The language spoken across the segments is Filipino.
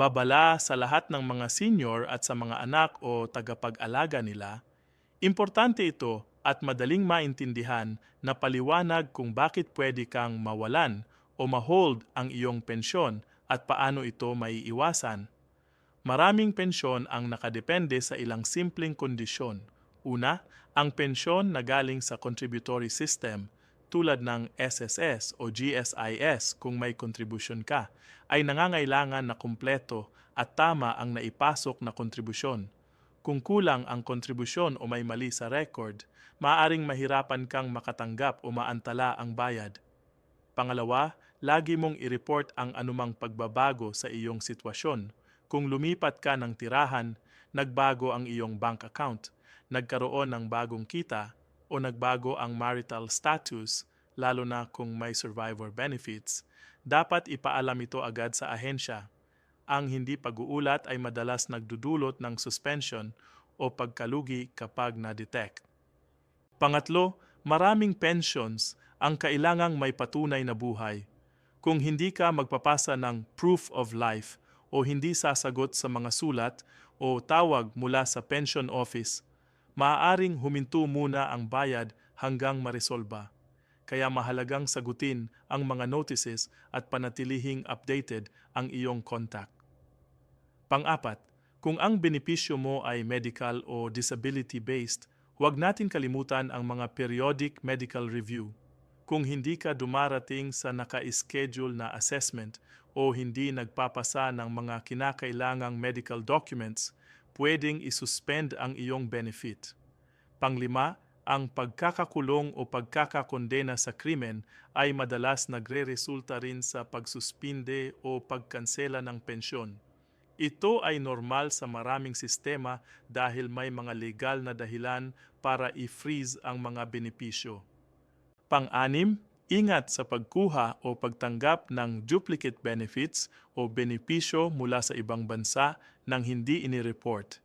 babala sa lahat ng mga senior at sa mga anak o tagapag-alaga nila, importante ito at madaling maintindihan na paliwanag kung bakit pwede kang mawalan o ma-hold ang iyong pensyon at paano ito maiiwasan. Maraming pensyon ang nakadepende sa ilang simpleng kondisyon. Una, ang pensyon na galing sa contributory system tulad ng SSS o GSIS kung may kontribusyon ka ay nangangailangan na kumpleto at tama ang naipasok na kontribusyon. Kung kulang ang kontribusyon o may mali sa record, maaring mahirapan kang makatanggap o maantala ang bayad. Pangalawa, lagi mong i-report ang anumang pagbabago sa iyong sitwasyon. Kung lumipat ka ng tirahan, nagbago ang iyong bank account, nagkaroon ng bagong kita, o nagbago ang marital status, lalo na kung may survivor benefits, dapat ipaalam ito agad sa ahensya. Ang hindi pag-uulat ay madalas nagdudulot ng suspension o pagkalugi kapag na-detect. Pangatlo, maraming pensions ang kailangang may patunay na buhay. Kung hindi ka magpapasa ng proof of life o hindi sasagot sa mga sulat o tawag mula sa pension office, maaaring huminto muna ang bayad hanggang maresolba. Kaya mahalagang sagutin ang mga notices at panatilihing updated ang iyong contact. Pang-apat, kung ang benepisyo mo ay medical o disability-based, huwag natin kalimutan ang mga periodic medical review. Kung hindi ka dumarating sa naka-schedule na assessment o hindi nagpapasa ng mga kinakailangang medical documents, pwedeng isuspend ang iyong benefit. Panglima, ang pagkakakulong o pagkakakondena sa krimen ay madalas nagre-resulta rin sa pagsuspinde o pagkansela ng pensyon. Ito ay normal sa maraming sistema dahil may mga legal na dahilan para i-freeze ang mga benepisyo. Pang-anim, ingat sa pagkuha o pagtanggap ng duplicate benefits o benepisyo mula sa ibang bansa nang hindi inireport.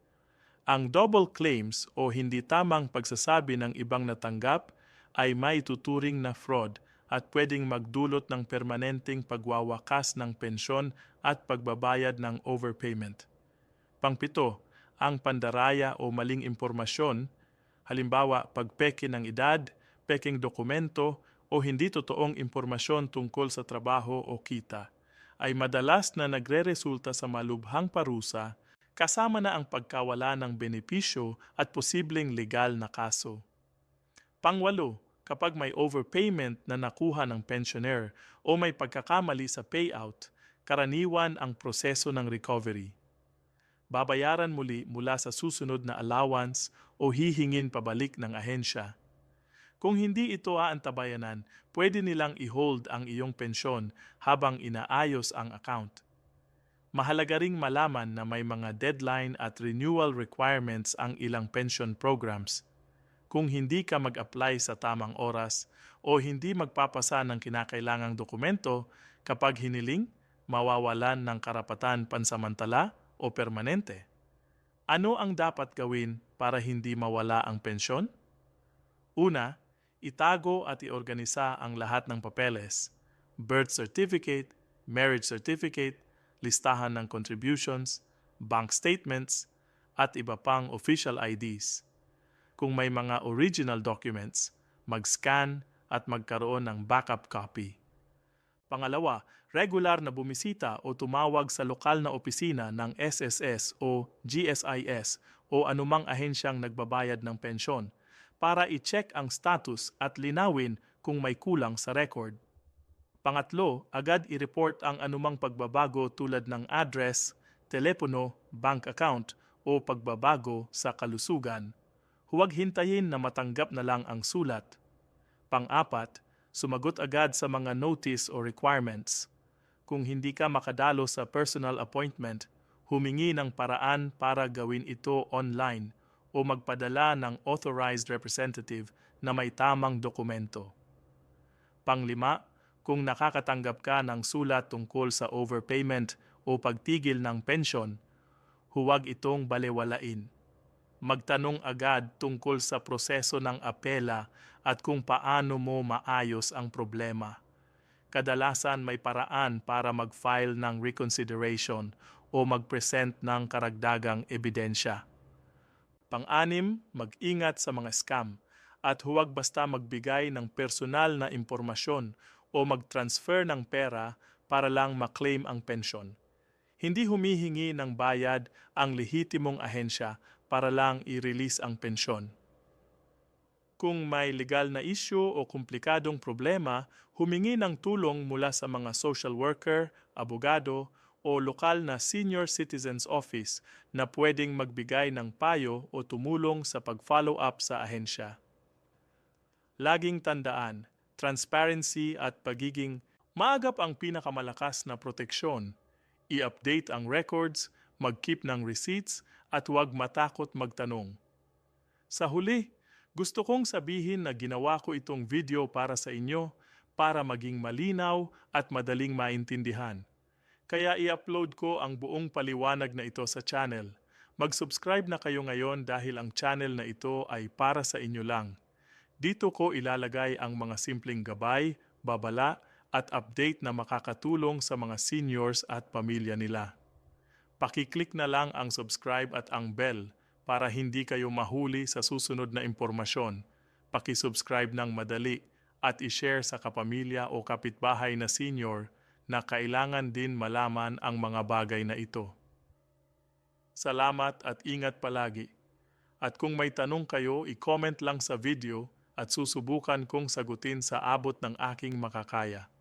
Ang double claims o hindi tamang pagsasabi ng ibang natanggap ay may tuturing na fraud at pwedeng magdulot ng permanenteng pagwawakas ng pensyon at pagbabayad ng overpayment. Pangpito, ang pandaraya o maling impormasyon, halimbawa pagpeke ng edad, peking dokumento o hindi totoong impormasyon tungkol sa trabaho o kita, ay madalas na nagre-resulta sa malubhang parusa kasama na ang pagkawala ng benepisyo at posibleng legal na kaso. Pangwalo, kapag may overpayment na nakuha ng pensioner o may pagkakamali sa payout, karaniwan ang proseso ng recovery. Babayaran muli mula sa susunod na allowance o hihingin pabalik ng ahensya. Kung hindi ito aantabayanan, pwede nilang i-hold ang iyong pensyon habang inaayos ang account. Mahalaga ring malaman na may mga deadline at renewal requirements ang ilang pension programs. Kung hindi ka mag-apply sa tamang oras o hindi magpapasa ng kinakailangang dokumento kapag hiniling, mawawalan ng karapatan pansamantala o permanente. Ano ang dapat gawin para hindi mawala ang pensyon? Una, itago at iorganisa ang lahat ng papeles, birth certificate, marriage certificate, listahan ng contributions, bank statements, at iba pang official IDs. Kung may mga original documents, mag-scan at magkaroon ng backup copy. Pangalawa, regular na bumisita o tumawag sa lokal na opisina ng SSS o GSIS o anumang ahensyang nagbabayad ng pensyon para i-check ang status at linawin kung may kulang sa record. Pangatlo, agad i-report ang anumang pagbabago tulad ng address, telepono, bank account o pagbabago sa kalusugan. Huwag hintayin na matanggap na lang ang sulat. Pang-apat, sumagot agad sa mga notice o requirements. Kung hindi ka makadalo sa personal appointment, humingi ng paraan para gawin ito online o magpadala ng authorized representative na may tamang dokumento. Panglima, kung nakakatanggap ka ng sulat tungkol sa overpayment o pagtigil ng pensyon, huwag itong balewalain. Magtanong agad tungkol sa proseso ng apela at kung paano mo maayos ang problema. Kadalasan may paraan para mag-file ng reconsideration o mag-present ng karagdagang ebidensya. Pang-anim, mag-ingat sa mga scam at huwag basta magbigay ng personal na impormasyon o mag-transfer ng pera para lang maklaim ang pensyon. Hindi humihingi ng bayad ang lehitimong ahensya para lang i-release ang pensyon. Kung may legal na issue o komplikadong problema, humingi ng tulong mula sa mga social worker, abogado, o lokal na senior citizens office na pwedeng magbigay ng payo o tumulong sa pag-follow up sa ahensya. Laging tandaan, transparency at pagiging maagap ang pinakamalakas na proteksyon. I-update ang records, mag-keep ng receipts, at huwag matakot magtanong. Sa huli, gusto kong sabihin na ginawa ko itong video para sa inyo para maging malinaw at madaling maintindihan. Kaya i-upload ko ang buong paliwanag na ito sa channel. Mag-subscribe na kayo ngayon dahil ang channel na ito ay para sa inyo lang. Dito ko ilalagay ang mga simpleng gabay, babala, at update na makakatulong sa mga seniors at pamilya nila. Pakiclick na lang ang subscribe at ang bell para hindi kayo mahuli sa susunod na impormasyon. Pakisubscribe ng madali at ishare sa kapamilya o kapitbahay na senior na kailangan din malaman ang mga bagay na ito. Salamat at ingat palagi. At kung may tanong kayo, i-comment lang sa video at susubukan kong sagutin sa abot ng aking makakaya.